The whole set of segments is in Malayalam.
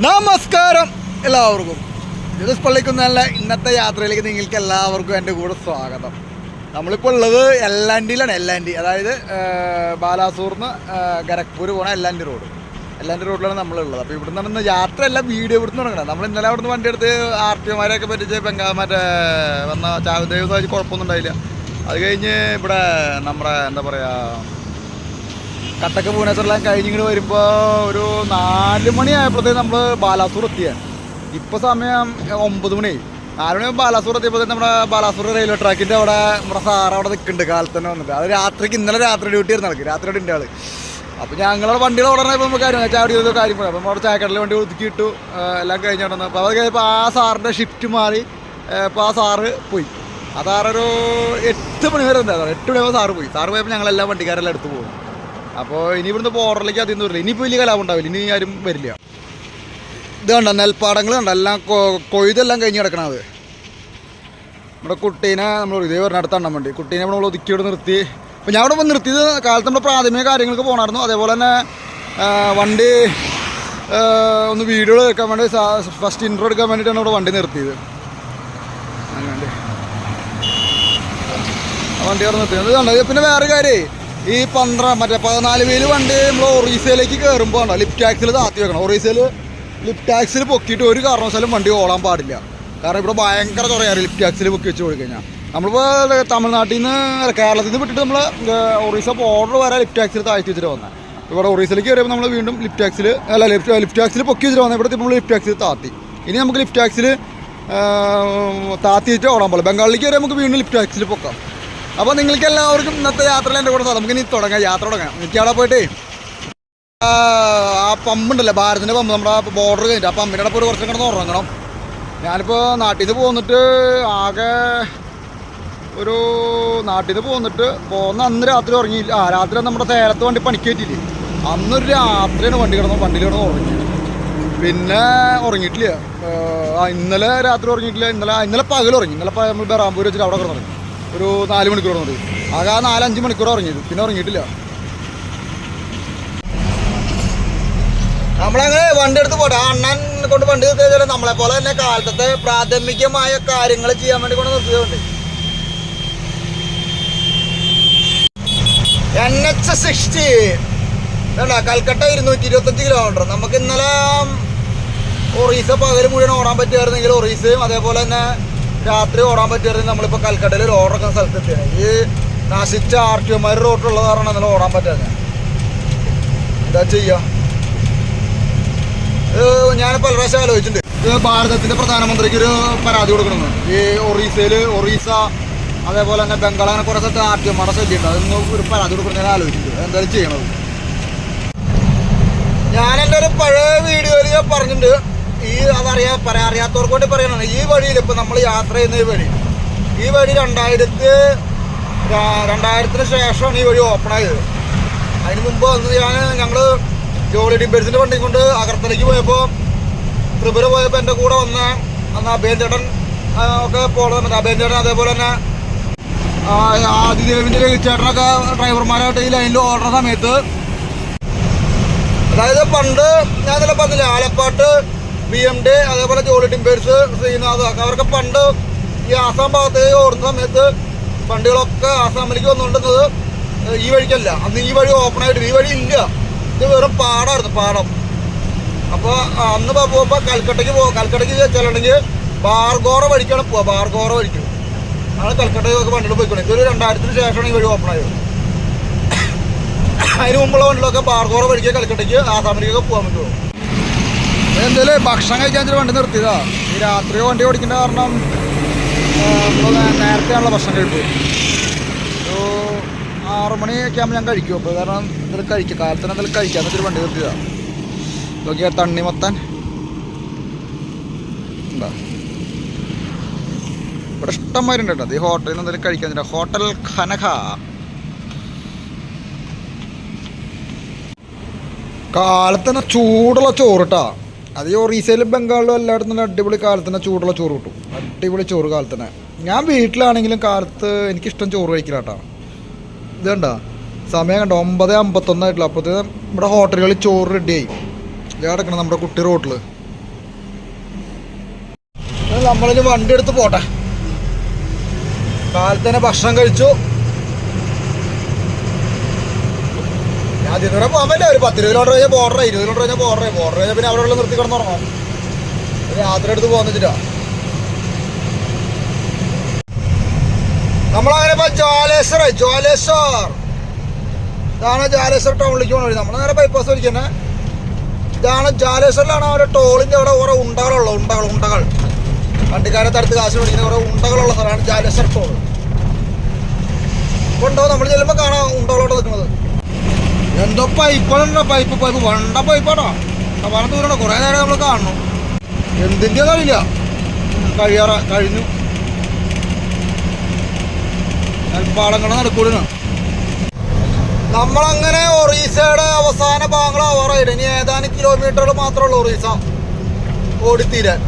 നമസ്കാരം എല്ലാവർക്കും. ജൂസ് പള്ളിക്കുന്നല്ല ഇന്നത്തെ യാത്രയിലേക്ക് നിങ്ങൾക്ക് എല്ലാവർക്കും എന്റെ കൂടെ സ്വാഗതം. നമ്മളിപ്പോൾ ഉള്ളത് എല്ലാണ്ടിയിലാണ് എല്ലാൻഡി അതായത് ബാലാസൂർന്ന് ഗരക്പൂർ പോണ എല്ലാൻഡി റോഡ്. എല്ലാൻഡി റോഡിലാണ് നമ്മളുള്ളത്. അപ്പോൾ ഇവിടെ നിന്ന് എല്ലാം വീഡിയോ ഇവിടുന്ന് തുടങ്ങണം നമ്മൾ ഇന്നലെ അവിടുന്ന് വണ്ടി എടുത്ത് ആർ ടി ഒമാരെയൊക്കെ പറ്റിച്ച് ബംഗാ മറ്റേ വന്ന ചാവദേവ് കുഴപ്പമൊന്നും ഉണ്ടായില്ല. അത് കഴിഞ്ഞ് ഇവിടെ നമ്മുടെ എന്താ പറയുക കട്ടക്ക് ഭുവനേശ്വറിലാൻ കഴിഞ്ഞിങ്ങോട്ട് വരുമ്പോൾ ഒരു നാല് മണിയായപ്പോഴത്തേക്ക് നമ്മൾ ബാലാസൂർ എത്തിയാണ് ഇപ്പോൾ സമയം ഒമ്പത് മണി. നാല് മണി ബാലാസൂർ എത്തിയപ്പോഴത്തേക്ക് നമ്മുടെ ബാലാസൂർ റെയിൽവേ ട്രാക്കിന്റെ അവിടെ നമ്മുടെ സാറ് അവിടെ നിൽക്കുന്നുണ്ട് കാലത്ത് തന്നെ വന്നിട്ട്. അത് രാത്രിക്ക് ഇന്നലെ രാത്രി ഡ്യൂട്ടി ആയിരുന്നു നടക്കും രാത്രി ഡ്യൂട്ടി ആൾ അപ്പോൾ ഞങ്ങളുടെ വണ്ടികൾ ഉടനെ ഇപ്പോൾ നമുക്ക് കാര്യം ചാടി ചെയ്ത കാര്യം പറയാം അപ്പോൾ അവിടെ ചായക്കടലിൽ വണ്ടി ഒതുക്കി ഇട്ടു കഴിഞ്ഞ് എല്ലാം കഴിഞ്ഞിട്ടുണ്ടെന്ന് അപ്പോൾ അത് കഴിഞ്ഞപ്പോൾ ആ സാറിന്റെ ഷിഫ്റ്റ് മാറി ഇപ്പോൾ ആ സാറ് പോയി. ആ സാറൊരു എട്ട് മണി വരെ ഉണ്ടായിരുന്നു എട്ട് മണിയാകുമ്പോൾ സാറ് പോയി. സാറ് പോയപ്പോൾ ഞങ്ങളെല്ലാം വണ്ടിക്കാരെല്ലാം എടുത്തു പോകും അപ്പോൾ ഇനി ഇവിടുന്ന് ബോർഡറിലേക്ക് നിന്ന് വരില്ല. ഇനിയിപ്പോൾ വലിയ കലാപം ഉണ്ടാവില്ല. ഇനി ആരും വരില്ല. ഇത് കണ്ട നെൽപ്പാടങ്ങൾ കണ്ട? എല്ലാം കൊയ്തെല്ലാം കഴിഞ്ഞ് കിടക്കണത് നമ്മുടെ കുട്ടീനെ നമ്മൾ ഇതേ പറഞ്ഞ അടുത്ത് എണ്ണം വേണ്ടി. കുട്ടീനെ നമ്മൾ ഒതുക്കി ഇവിടെ നിർത്തി. അപ്പോൾ ഞാൻ ഇവിടെ വന്ന് നിർത്തിയത് കാലത്ത് നമ്മുടെ പ്രാഥമിക കാര്യങ്ങൾക്ക് പോകണമായിരുന്നു അതേപോലെ തന്നെ വണ്ടി ഒന്ന് വീഡിയോ എടുക്കാൻ വേണ്ടി ഫസ്റ്റ് ഇൻട്രോ എടുക്കാൻ വേണ്ടിയിട്ടാണ് ഇവിടെ വണ്ടി നിർത്തിയത്. അങ്ങനെ വണ്ടി. അവിടെ നിർത്തിയത് ഇത് കണ്ടോ? ഇത് പിന്നെ വേറെ കാര്യേ. ഈ പന്ത്രണ്ട് മറ്റേ പതിനാല് വീൽ വണ്ടി നമ്മൾ ഒറീസയിലേക്ക് കയറുമ്പോൾ ഉണ്ടോ ലിഫ്റ്റ് ടാക്സിൽ താത്തി വെക്കണം. ഒറീസയിൽ ലിഫ്റ്റ് ടാക്സിൽ പൊക്കിയിട്ട് ഒരു കാരണവശാലും വണ്ടി ഓടാൻ പാടില്ല. കാരണം ഇവിടെ ഭയങ്കര കുറയാറ് ലിഫ്റ്റ് ടാക്സിൽ പൊക്കി വെച്ച് പോയി കഴിഞ്ഞാൽ നമ്മളിപ്പോൾ തമിഴ്നാട്ടിൽ നിന്ന് കേരളത്തിൽ നിന്ന് വിട്ടിട്ട് നമ്മൾ ഒറീസ ബോർഡർ വരെ ലിഫ്റ്റ് ടാക്സിൽ താഴ്ത്തി വെച്ചിട്ട് വന്നത് ഇവിടെ ഒറീസയിലേക്ക് കയറിയപ്പോൾ നമ്മൾ വീണ്ടും ലിഫ്റ്റ് ടാക്സിൽ അല്ല ലിഫ്റ്റ് ലിഫ്റ്റ് ടാക്സിൽ പൊക്കി വെച്ചിട്ട് വന്നത് ഇവിടെ നമ്മൾ ലിഫ്റ്റ് ടാക്സിൽ താത്തി. ഇനി നമുക്ക് ലിഫ്റ്റ് ടാക്സിൽ താത്തി വെച്ചിട്ട് ഓടാൻ പാടില്ല. ബംഗാളിലേക്ക് വരെ നമുക്ക് വീണ്ടും ലിഫ്റ്റ് ടാക്സിൽ പൊക്കാം. അപ്പോൾ നിങ്ങൾക്ക് എല്ലാവർക്കും ഇന്നത്തെ യാത്രയിൽ എന്റെ കൂടെ നമുക്ക് ഇനി തുടങ്ങാം. യാത്ര തുടങ്ങാം. എനിക്ക് അവിടെ പോയിട്ടേ ആ, പമ്പുണ്ടല്ലോ ഭാരതിന്റെ പമ്പ് നമ്മുടെ ബോർഡർ കഴിഞ്ഞിട്ട്. ആ പമ്പിന്റെ അവിടെ പോയി കുറച്ചും കിടന്ന് ഉറങ്ങണം. ഞാനിപ്പോൾ നാട്ടിൽ നിന്ന് പോന്നിട്ട് ആകെ ഒരു നാട്ടിൽ നിന്ന് പോന്നിട്ട് പോന്ന അന്ന് രാത്രി ഉറങ്ങിയില്ല. ആ രാത്രി നമ്മുടെ സേലത്ത് വണ്ടി പണിക്ക് കയറ്റിയില്ലേ അന്നൊരു രാത്രിയാണ് വണ്ടി കിടന്നു വണ്ടിയിൽ കിടന്ന് ഉറങ്ങി പിന്നെ ഉറങ്ങിയിട്ടില്ല. ഇന്നലെ രാത്രി ഉറങ്ങിയിട്ടില്ല. ഇന്നലെ ഇന്നലെ പകൽ ഉറങ്ങി. ഇന്നലെ നമ്മൾ ബെറാമ്പൂർ വെച്ചിട്ട് അവിടെ കിടന്നു ഒരു നാല് മണിക്കൂർ ഉറങ്ങി ആകെ നാലഞ്ച് മണിക്കൂർ ഉറങ്ങിയത്. പിന്നെ ഉറങ്ങിയിട്ടില്ല. നമ്മളങ്ങനെ വണ്ടി എടുത്ത് പോട്ടെ. അണ്ണൻ കൊണ്ട് വണ്ടി നിർത്തിയാൽ നമ്മളെ പോലെ തന്നെ കാലത്തെ പ്രാഥമികമായ കാര്യങ്ങൾ ചെയ്യാൻ വേണ്ടി കൊണ്ട് നിർത്തിയതുകൊണ്ട് എൻ എച്ച് സിക്സ്റ്റി. വേണ്ട കൽക്കട്ട ഇരുന്നൂറ്റി ഇരുപത്തഞ്ച് കിലോമീറ്റർ നമുക്ക് ഇന്നലെ ഒറീസ പകൽ മുഴുവൻ ഓടാൻ പറ്റുമായിരുന്നെങ്കിൽ ഒറീസയും അതേപോലെ തന്നെ രാത്രി ഓടാൻ പറ്റിയായിരുന്നു നമ്മളിപ്പോൾ കൽക്കട്ടയിൽ ഒരു ഓർഡർ വെക്കുന്ന സ്ഥലത്ത് ഈ നശിച്ച ആർ ടി ഒമാർ റോട്ടിലുള്ളത് കാരണം ഇന്നലെ ഓടാൻ പറ്റാതെ എന്താ ചെയ്യുക ഞാൻ പല പ്രാവശ്യം ആലോചിച്ചിട്ടുണ്ട്. ഇത് ഭാരതത്തിന്റെ പ്രധാനമന്ത്രിക്ക് ഒരു പരാതി കൊടുക്കണമെന്ന്. ഈ ഒറീസയിൽ ഒറീസ അതേപോലെ തന്നെ ബംഗാൾ അങ്ങനെ കുറേ സ്ഥലത്ത് ആർ ടി ഒമാരുടെ ശ്രദ്ധയുണ്ട് അതൊന്ന് ഒരു പരാതി കൊടുക്കണം ഞാൻ ആലോചിച്ചിട്ടുണ്ട്. എന്തായാലും ചെയ്യണത്. ഞാൻ ഒരു പഴയ വീഡിയോയിൽ ഞാൻ പറഞ്ഞിട്ടുണ്ട്. ഈ അതറിയാ പറയാ അറിയാത്തവർക്ക് വേണ്ടി പറയണതാണ്. ഈ വഴിയിൽ ഇപ്പം നമ്മൾ യാത്ര ചെയ്യുന്ന ഈ വഴി. ഈ വഴി രണ്ടായിരത്തി രണ്ടായിരത്തിന് ശേഷമാണ് ഈ വഴി ഓപ്പൺ ആയത്. അതിന് മുമ്പ് വന്ന് ഞാൻ ഞങ്ങൾ ജോളി ഡിബേഴ്സിന്റെ വണ്ടി കൊണ്ട് അകർത്തലേക്ക് പോയപ്പോൾ ത്രിപുര പോയപ്പോൾ എന്റെ കൂടെ വന്ന അന്ന് അഭയൻ ചേട്ടൻ ഒക്കെ പോകുന്നത് അഭയൻ ചേട്ടൻ അതേപോലെ തന്നെ ആദിദേവിന്റെ ചേട്ടനൊക്കെ ഡ്രൈവർമാരായിട്ട് ഈ ലൈനിൽ ഓടുന്ന സമയത്ത് അതായത് പണ്ട് ഞാൻ ഇന്നലെ പറഞ്ഞില്ല ആലപ്പാട്ട് ബി എം ഡി അതേപോലെ ജോളി ടിമ്പേഴ്സ് ശ്രീനാഥ് അവർക്ക് പണ്ട് ഈ ആസാം ഭാഗത്തേക്ക് ഓടുന്ന സമയത്ത് വണ്ടികളൊക്കെ ആസാമിലേക്ക് വന്നുകൊണ്ടിരുന്നത് ഈ വഴിക്കല്ല. അന്ന് ഈ വഴി ഓപ്പൺ ആയിട്ട് ഈ വഴി ഇല്ല. ഇത് വെറും പാടമായിരുന്നു പാടം. അപ്പോൾ അന്ന് പോകുമ്പോൾ കൽക്കട്ടയ്ക്ക് പോകും കൽക്കട്ടയ്ക്ക് ചെല്ലണമെങ്കിൽ ബാർഗോറ വഴിക്കാണ് പോവുക. ബാർഗോറ വഴിക്ക്. ആണ് കൽക്കട്ടയ്ക്ക് വണ്ടികൾ പോയിക്കോളെ ഇതൊരു രണ്ടായിരത്തിന് ശേഷമാണ് ഈ വഴി ഓപ്പൺ ആയത്. അതിന് മുമ്പുള്ള വണ്ടികളൊക്കെ ബാർഗോറ വഴിക്ക് കൽക്കട്ടയ്ക്ക് ആസാമിലേക്കൊക്കെ പോകാൻ പറ്റുമോ എന്തായാലും ഭക്ഷണം കഴിക്കാൻ ചില വണ്ടി നിർത്തിയതാ. ഈ രാത്രി വണ്ടി ഓടിക്കേണ്ട കാരണം നേരത്തെയാണല്ലോ ഭക്ഷണം കഴിക്കും ഒരു ആറു മണിയൊക്കെ ആകുമ്പോൾ ഞാൻ കഴിക്കും. അപ്പോൾ കാരണം എന്തെങ്കിലും കഴിക്കും കാലത്തിന് എന്തെങ്കിലും കഴിക്കാൻ വെച്ചൊരു വണ്ടി നിർത്തിയതാ. നോക്കിയാ തണ്ണിമത്തൻ എന്താ? ഇവിടെ ഇഷ്ടം മാതിരി ഉണ്ട് കേട്ടോ ഈ ഹോട്ടലിൽ നിന്ന് എന്തെങ്കിലും കഴിക്കാൻ ഹോട്ടൽ ഖനഖ. കാലത്തന്നെ ചൂടുള്ള ചോറ് കേട്ടാ അത് ഈ ഒറീസയിലും ബംഗാളിലും എല്ലായിടത്തും അടിപൊളി കാലത്തന്നെ ചൂടുള്ള ചോറ് കിട്ടും. അടിപൊളി ചോറ് കാലത്തന്നെ ഞാൻ വീട്ടിലാണെങ്കിലും കാലത്ത് എനിക്കിഷ്ടം ചോറ് കഴിക്കലാട്ടാ. ഇത് കണ്ട? സമയം കണ്ട? ഒമ്പത് അമ്പത്തൊന്നായിട്ടുള്ള അപ്പോഴത്തേക്കും നമ്മുടെ ഹോട്ടലുകളിൽ ചോറ് റെഡിയായി കിടക്കണം നമ്മുടെ കുട്ടി റോട്ടിൽ. നമ്മളിനി വണ്ടി എടുത്ത് പോട്ടെ. കാലത്തന്നെ ഭക്ഷണം കഴിച്ചു. ഞാൻ ഇതിനൂടെ പോകാൻ പറ്റില്ല ഒരു പത്ത് ഇരുപത് കിലോമീറ്റർ ബോർഡർ ഇരുപത് കിലോമീറ്റർ കഴിഞ്ഞാൽ ബോർഡർ ബോർഡർ കഴിഞ്ഞാൽ പിന്നെ അവിടെ നിർത്തി കിടന്നുറങ്ങാം ഒരു യാത്ര എടുത്ത് പോകാൻ വെച്ചിട്ടാ. നമ്മളങ്ങനെ ഇപ്പൊ ജ്വാലേശ്വർ ജ്വാലേശ്വർ. ഇതാണ് ജാലേശ്വർ ടൗണിലേക്ക് പോകണ വഴി. നേരെ ബൈപ്പാസ് വിളിക്കുന്നത് ഇതാണ് ജാലേശ്വറിലാണ് അവരുടെ ടോളിന്റെ അവിടെ കുറെ ഉണ്ടകളുള്ളത്. ഉണ്ടകൾ ഉണ്ടകൾ. വണ്ടിക്കാരെ തടുത്ത് കാശ് മേടിക്കുന്ന കുറെ ഉണ്ടകളുള്ള സ്ഥലമാണ് ജാലേശ്വർ ടോൾ ഉണ്ടോ നമ്മൾ ചെല്ലുമ്പോൾ കാണാം ഉണ്ടകളോട് നിൽക്കുന്നത്. എന്തോ പൈപ്പുണ്ടോ പൈപ്പ് പൈപ്പ് വണ്ട പൈപ്പാണോ വളരെ ദൂരമുണ്ടോ കുറെ നേരം നമ്മൾ കാണണം. എന്തിന്റെ അറിയില്ല. കഴിയാറ കഴിഞ്ഞു. പാടങ്ങളെ നടക്കൂടിന. നമ്മളങ്ങനെ ഒറീസയുടെ അവസാന ഭാഗങ്ങൾ ആവാറായിട്ട് ഇനി ഏതാനും കിലോമീറ്ററുകൾ മാത്രമേ ഉള്ളൂ ഒറീസ ഓടിത്തീരാൻ.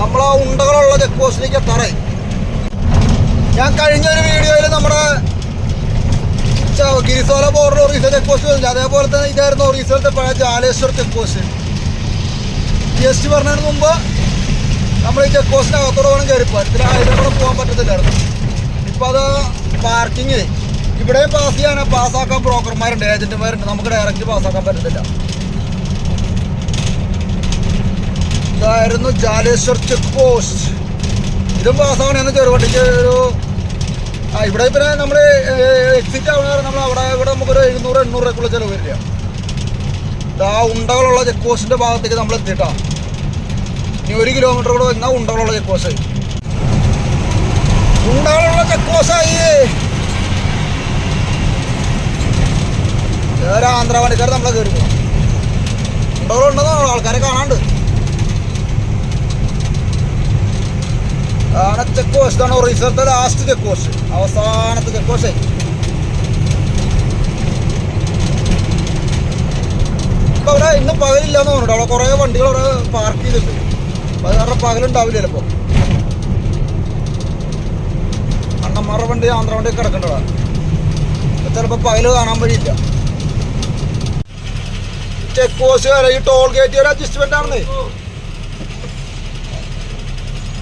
നമ്മൾ ആ ഉണ്ടകളുള്ള ചെക്ക് പോസ്റ്റിലേക്ക് എത്താറായി. ഞാൻ കഴിഞ്ഞ ഒരു വീഡിയോയിൽ നമ്മുടെ Girisola border Orissa check post അതേപോലെ തന്നെ ഇതായിരുന്നു ഒറീസയിലത്തെ പഴയ Jaleswar check post G S T പറഞ്ഞതിന് മുമ്പ് നമ്മൾ ഈ ചെക്ക് പോസ്റ്റിന് അകത്തോടെ വേണം കയറിപ്പോ ഇതിൽ ഹൈവേക്കൂടെ പോകാൻ പറ്റത്തില്ലായിരുന്നു. ഇപ്പം അത് പാർക്കിങ് ഇവിടെയും പാസ് ചെയ്യാൻ പാസ്സാക്കാൻ ബ്രോക്കർമാരുണ്ട് ഏജന്റുമാരുണ്ട് നമുക്ക് ഡയറക്റ്റ് പാസ്സാക്കാൻ പറ്റത്തില്ല. ഇതായിരുന്നു ജാലേശ്വർ ചെക്ക് പോസ്റ്റ് ഇതും പാസ്സാവണമെന്ന് ചെറുവണ്ടിക്ക് ഒരു ആ ഇവിടെ പിന്നെ നമ്മൾ എക്സിറ്റ് ആവണ നമ്മൾ അവിടെ ഇവിടെ നമുക്കൊരു എഴുന്നൂറ് എണ്ണൂറ് രൂപക്കുള്ള ചിലവ് വരില്ല ആ ഉണ്ടകളുള്ള ചെക്ക് പോസ്റ്റിന്റെ ഭാഗത്തേക്ക് നമ്മൾ എത്തിയിട്ടാ. ഇനി ഒരു കിലോമീറ്റർ കൂടെ വന്നാൽ ഉണ്ടകളുള്ള ചെക്ക് പോസ്റ്റ് ഉണ്ടകളുള്ള ചെക്ക് പോസ്റ്റായി വേറെ ആന്ധ്ര വണ്ടിക്കാർ നമ്മളെ കയറി പോകും ഉണ്ടകളുണ്ടെന്ന് ആൾക്കാരെ കാണാണ്ട്. ആണ് ചെക്ക് പോസ്റ്റ് ആണ് ലാസ്റ്റ് ചെക്ക് പോസ്റ്റ് അവസാനത്തെ ചെക്ക് പോസ്റ്റ് ഇപ്പൊ അവിടെ ഇന്ന് പകലില്ലാന്ന് പറഞ്ഞു അവിടെ കുറെ വണ്ടികൾ അവിടെ പാർക്ക് ചെയ്തിട്ടുണ്ട്. അപ്പൊ അത് കാരണം പകലുണ്ടാവില്ല ചിലപ്പോ അണ്ണന്മാരുടെ വണ്ടി ആന്ധ്ര വണ്ടി കിടക്കേണ്ടതാണ് ചിലപ്പോ പകൽ കാണാൻ വഴിയില്ല. ചെക്ക് പോസ്റ്റ് വരെ ഈ ടോൾ ഗേറ്റ് ഒരു അഡ്ജസ്റ്റ്മെന്റ് ആണെന്നേ.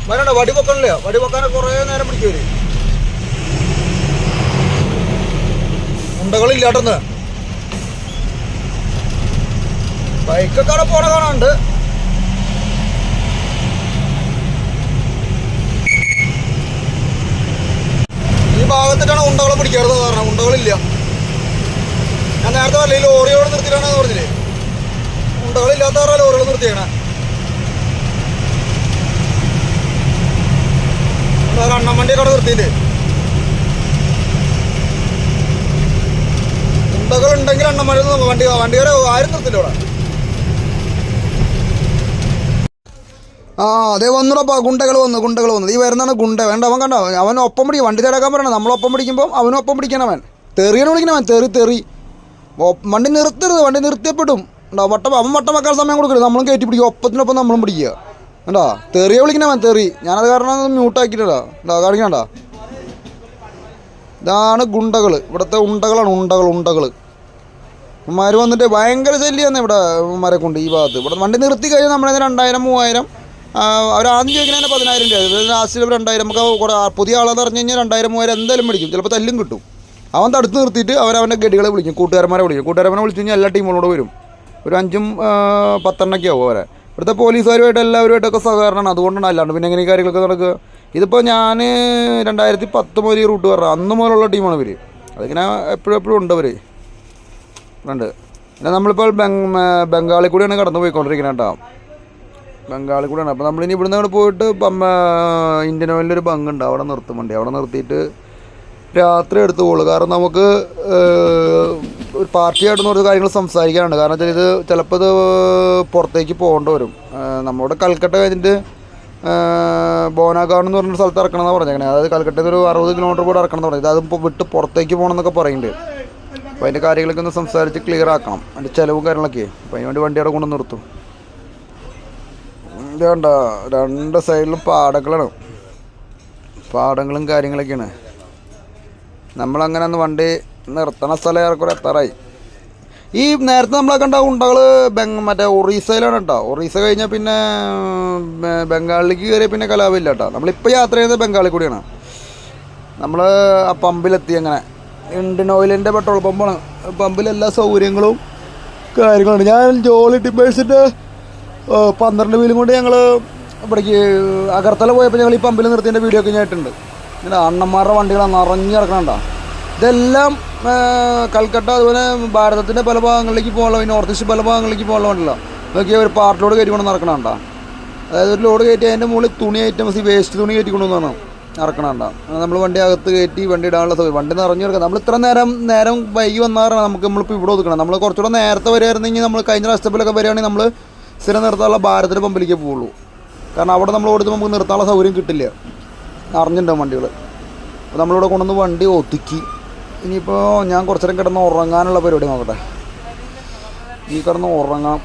വരണ്ട വടി പൊക്കണില്ല വടി പൊക്കാനെ കുറേ നേരം പിടിക്കും അവർ. ഉണ്ടകളില്ലാട്ടെന്ന് ബൈക്കൊക്കെ അവിടെ പോണ കാണാണ്ട് ഈ ഭാഗത്തിട്ടാണ് ഉണ്ടകളെ പിടിക്കാറുള്ളത് കാരണം ഉണ്ടകളില്ല ഞാൻ നേരത്തെ പറഞ്ഞില്ല ഈ ലോറിയോട് നിർത്തിയിട്ടാണെന്ന് പറഞ്ഞില്ലേ? ഉണ്ടകളില്ലാത്ത കാരണം ലോറികൾ നിർത്തിയാണ് ഒരു അണ്ണൻ ഉണ്ടകൾ ഉണ്ടെങ്കിൽ എണ്ണം മഴ വണ്ടി വണ്ടി വരെ ആരും നിർത്തില്ല ഇവിടെ. ആ അതെ വന്നുടപ്പാ ഗുണ്ടകൾ വന്നു ഗുണ്ടകൾ വന്നു. ഈ വരുന്നതാണ് ഗുണ്ട. വേണ്ട അവൻ കണ്ട? അവൻ ഒപ്പം പിടിക്കും. വണ്ടി തേടാക്കാൻ പറയണം. നമ്മളൊപ്പം പിടിക്കുമ്പോൾ അവനൊപ്പം പിടിക്കണം അവൻ. തെറിയാണ് വിളിക്കണം അവൻ. തെറി തെറി. വണ്ടി നിർത്തരുത്. വണ്ടി നിർത്തിയപ്പെടും. വട്ടം അവൻ വട്ടം വെക്കാൻ സമയം കൊടുക്കരുത്. നമ്മളും കയറ്റി പിടിക്കും. ഒപ്പത്തിനൊപ്പം നമ്മളും പിടിക്കുക. കണ്ടോ? തെറിയെ വിളിക്കണ അവൻ തെറി. ഞാനത് കാരണം മ്യൂട്ടാക്കിയിട്ടാ എന്താ കാണിക്കണ്ട ഇതാണ് ഗുണ്ടകൾ ഇവിടുത്തെ ഉണ്ടകളാണ് ഉണ്ടകൾ ഉണ്ടകൾ ഉമ്മാർ വന്നിട്ട് ഭയങ്കര ശല്യമാണ് ഇവിടെ ഉമ്മാരെ കൊണ്ട് ഈ ഭാഗത്ത്. ഇവിടെ വണ്ടി നിർത്തി കഴിഞ്ഞാൽ നമ്മളതിന് രണ്ടായിരം മൂവായിരം. അവർ ആദ്യം ചോദിക്കണതിന് പതിനായിരം രൂപ ലാസ്റ്റിൽ രണ്ടായിരം നമുക്ക് കുറേ പുതിയ ആളെന്ന് പറഞ്ഞു കഴിഞ്ഞാൽ രണ്ടായിരം മൂവായിരം എന്തായാലും മേടിക്കും. ചിലപ്പോൾ തല്ലും കിട്ടും. അവൻ തടുത്ത് നിർത്തിയിട്ട് അവർ അവന്റെ ഗഡികളെ വിളിക്കും. കൂട്ടുകാരന്മാരെ വിളിക്കും. കൂട്ടുകാരന്മാരെ വിളിച്ചു കഴിഞ്ഞാൽ എല്ലാ ടീമുകളോട് വരും. ഒരു അഞ്ചും പത്തെണ്ണൊക്കെ ആവും അവരെ. ഇവിടുത്തെ പോലീസുകാരുമായിട്ട് എല്ലാവരുമായിട്ടൊക്കെ സഹകരണമാണ് അതുകൊണ്ടാണ് അല്ലാണ്ട് പിന്നെ എങ്ങനെ കാര്യങ്ങളൊക്കെ നടക്കുക. ഇതിപ്പോൾ ഞാൻ രണ്ടായിരത്തി പത്ത് മുതൽ റൂട്ട് പറഞ്ഞത് അന്ന് മുതലുള്ള ടീമാണ് ഇവർ അതിങ്ങനെ എപ്പോഴും എപ്പോഴും ഉണ്ട് അവർ ഉണ്ട്. പിന്നെ നമ്മളിപ്പോൾ ബംഗ് ബംഗാളിൽ കൂടിയാണ് കടന്നു പോയിക്കൊണ്ടിരിക്കുന്നത് കേട്ടോ. ബംഗാളിൽ കൂടെയാണ്. അപ്പോൾ നമ്മളിനി ഇവിടുന്ന് അവിടെ പോയിട്ട് പമ്മ ഇന്ത്യൻ ഓയിലിന്റെ ഒരു ബങ്കുണ്ട് അവിടെ നിർത്തും അവിടെ നിർത്തിയിട്ട് രാത്രി എടുത്തു പോകുള്ളൂ കാരണം നമുക്ക് ഒരു പാർട്ടിയായിട്ട് കുറച്ച് കാര്യങ്ങൾ സംസാരിക്കാനുണ്ട്. കാരണം വെച്ചാൽ ഇത് ചിലപ്പോൾ ഇത് പുറത്തേക്ക് പോകേണ്ടി വരും. നമ്മുടെ കൽക്കട്ട കഴിഞ്ഞിട്ട് ബോനാഗാഡ് എന്ന് പറഞ്ഞ സ്ഥലത്ത് ഇറക്കണം എന്നാണ് പറഞ്ഞേക്കണേ അതായത് കൽക്കട്ടയിൽ ഒരു അറുപത് കിലോമീറ്റർ കൂടെ ഇറക്കണം എന്ന് പറഞ്ഞത്. അത് വിട്ട് പുറത്തേക്ക് പോകണം എന്നൊക്കെ പറയുന്നുണ്ട്. അപ്പോൾ അതിന്റെ കാര്യങ്ങളൊക്കെ ഒന്ന് സംസാരിച്ച് ക്ലിയർ ആക്കണം. അതിന്റെ ചിലവും കാര്യങ്ങളൊക്കെ. അപ്പോൾ അതിന് വേണ്ടി വണ്ടി അവിടെ കൊണ്ട് നിർത്തും. വേണ്ട രണ്ട് സൈഡിലും പാടങ്ങളാണ്. പാടങ്ങളും കാര്യങ്ങളൊക്കെയാണ്. നമ്മളങ്ങനെ ഒന്ന് വണ്ടി നിർത്തണ സ്ഥലം ഏറെക്കുറെ എത്താറായി. ഈ നേരത്തെ നമ്മളെ കണ്ട ഉണ്ടകൾ ബംഗ മറ്റേ ഒറീസയിലാണ് കേട്ടോ ഒറീസ കഴിഞ്ഞാൽ പിന്നെ ബംഗാളിലേക്ക് കയറിയ പിന്നെ കലാപമില്ല കേട്ടോ നമ്മളിപ്പോൾ യാത്ര ചെയ്യുന്നത് ബംഗാളിൽ കൂടിയാണ്. നമ്മൾ ആ പമ്പിലെത്തി അങ്ങനെ. ഇൻഡ്യൻ ഓയിലിന്റെ പെട്രോൾ പമ്പാണ്. പമ്പിൽ എല്ലാ സൗകര്യങ്ങളും കാര്യങ്ങളുണ്ട് ഞാൻ ജോളി ടിപ്പേഴ്സിന്റെ പന്ത്രണ്ട് വീലും കൊണ്ട് ഞങ്ങൾ ഇവിടേക്ക് അകർത്തല പോയപ്പോൾ ഞങ്ങൾ ഈ പമ്പിൽ നിർത്തിയതിന്റെ വീഡിയോ ഒക്കെ ഞാനിട്ടുണ്ട് ഇങ്ങനെ അണ്ണന്മാരുടെ വണ്ടികളാണ് നിറഞ്ഞു കിടക്കണുണ്ടോ? ഇതെല്ലാം കൽക്കട്ട അതുപോലെ ഭാരതത്തിന്റെ പല ഭാഗങ്ങളിലേക്ക് പോകാനുള്ള നോർത്ത് ഈസ്റ്റ് പല ഭാഗങ്ങളിലേക്ക് പോകാനുള്ള വണ്ടിയില്ല ഇതൊക്കെ ഒരു പാർട്ടിലോട് കയറ്റി കൊണ്ട് നടക്കണുണ്ടോ? അതായത് ഒരു ലോഡ് കയറ്റി അതിന്റെ മുകളിൽ തുണി ഐറ്റംസ് ഈ വേസ്റ്റ് തുണി കയറ്റി കൊണ്ടുവന്നാണ് ഇറക്കണണ്ട നമ്മൾ വണ്ടി അകത്ത് കയറ്റി വണ്ടി ഇടാനുള്ള സൗകര്യം. വണ്ടി നിറഞ്ഞു കിടക്കുക. നമ്മൾ ഇത്ര നേരം നേരം വൈകി വന്നാറാണ് നമുക്ക് നമ്മളിപ്പോൾ ഇവിടെ ഒതുക്കണം നമ്മൾ കുറച്ചുകൂടെ നേരത്തെ വരികയായിരുന്നെങ്കിൽ നമ്മൾ കഴിഞ്ഞ രാഷ്ട്രത്തിലൊക്കെ വരികയാണെങ്കിൽ നമ്മൾ സ്ഥിരം നിർത്താനുള്ള ഭാരതത്തിന്റെ പമ്പിലേക്ക് പോവുള്ളൂ. കാരണം അവിടെ നമ്മൾ ഓടുത്ത് നമുക്ക് നിർത്താനുള്ള സൗകര്യം കിട്ടില്ല. അറിഞ്ഞിട്ടുണ്ടാവും വണ്ടികൾ അപ്പോൾ നമ്മളിവിടെ കൊണ്ടുവന്ന് വണ്ടി ഒതുക്കി. ഇനിയിപ്പോൾ ഞാൻ കുറച്ചു നേരം കിടന്ന് ഉറങ്ങാനുള്ള പരിപാടി നോക്കട്ടെ. ഈ കിടന്ന് ഉറങ്ങാം.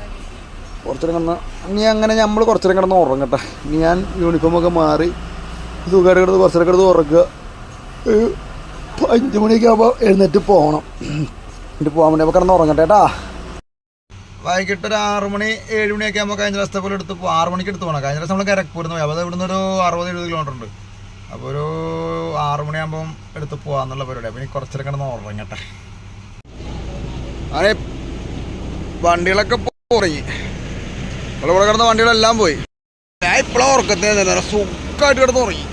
കുറച്ചു നേരം കിടന്ന് ഇനി അങ്ങനെ നമ്മൾ കുറച്ചു നേരം കിടന്ന് ഉറങ്ങട്ടെ. ഇനി ഞാൻ യൂണിഫോമൊക്കെ മാറി സുഖമായിട്ട് കിടന്ന് കുറച്ചു നേരം കിടന്ന് ഒരു അഞ്ച് മണിയൊക്കെ ആകുമ്പോൾ എഴുന്നേറ്റ് പോകണം. എന്നിട്ട് പോകാൻ വേണ്ടി അപ്പോൾ കിടന്ന് ഉറങ്ങട്ടെ കേട്ടാ. വൈകിട്ട് ഒരു ആറ് മണി ഏഴ് മണിയൊക്കെ ആകുമ്പോൾ കഴിഞ്ഞ ദിവസത്തെ പോലെ എടുത്ത് ആറ് മണിക്ക് എടുത്ത് പോകണം. കഴിഞ്ഞ ദിവസം നമ്മൾ കരക്പൂരിന്ന് പോയി. അപ്പോൾ ഇവിടുന്ന് ഒരു അറുപത് എഴുപത് കിലോമീറ്റർ ഉണ്ട്. അപ്പോൾ ഒരു ആറു മണിയാകുമ്പം എടുത്ത് പോകാന്നുള്ള പരിപാടി. അപ്പോൾ ഇനി കുറച്ചേരം കിടന്ന് ഉറങ്ങട്ടെ അതെ വണ്ടികളൊക്കെ പോയി. ഇവിടെ കിടന്ന വണ്ടികളെല്ലാം പോയി. ഞാൻ ഇപ്പോഴും ഉറക്കത്തിന് സുഖമായിട്ട് കിടന്ന് ഉറങ്ങി.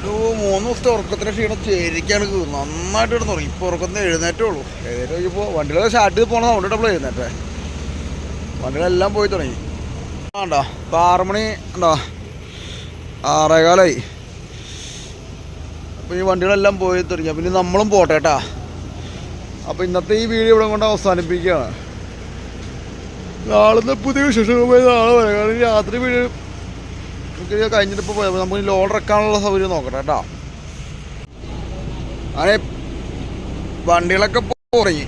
ഒരു മൂന്ന് ദിവസത്തെ ഉറക്കത്തിന് ക്ഷീണം ചേരിക്കാണ് കീറുന്നത് നന്നായിട്ട് കിടന്ന് ഉറങ്ങി. ഇപ്പോൾ ഉറക്കത്തിന് എഴുന്നേറ്റേ ഉള്ളൂ. എഴുന്നേറ്റ് നോക്കിയപ്പോൾ വണ്ടികളൊക്കെ സ്റ്റാർട്ട് ചെയ്ത് പോകണം അതുകൊണ്ട് ഡബിൾ എഴുന്നേറ്റേ. വണ്ടികളെല്ലാം പോയി തുടങ്ങി. ആണ്ടോ ഇപ്പോൾ ആറുമണി ഉണ്ടോ ആറേകാലായി. അപ്പോൾ ഈ വണ്ടികളെല്ലാം പോയി തുടങ്ങി. പിന്നെ നമ്മളും പോട്ടെ കേട്ടാ. അപ്പോൾ ഇന്നത്തെ ഈ വീഡിയോ ഇവിടെ കൊണ്ട് അവസാനിപ്പിക്കുകയാണ്. നാളെ പുതിയ വിശേഷങ്ങളുമായി നാളെ വരാം. കാരണം രാത്രി വീഡിയോ നമുക്ക് കഴിഞ്ഞിട്ട് ഇപ്പോൾ പോയാൽ നമുക്ക് ലോഡ് ഇറക്കാനുള്ള സൗകര്യം നോക്കട്ടെ കേട്ടോ. അങ്ങനെ വണ്ടികളൊക്കെ തുടങ്ങി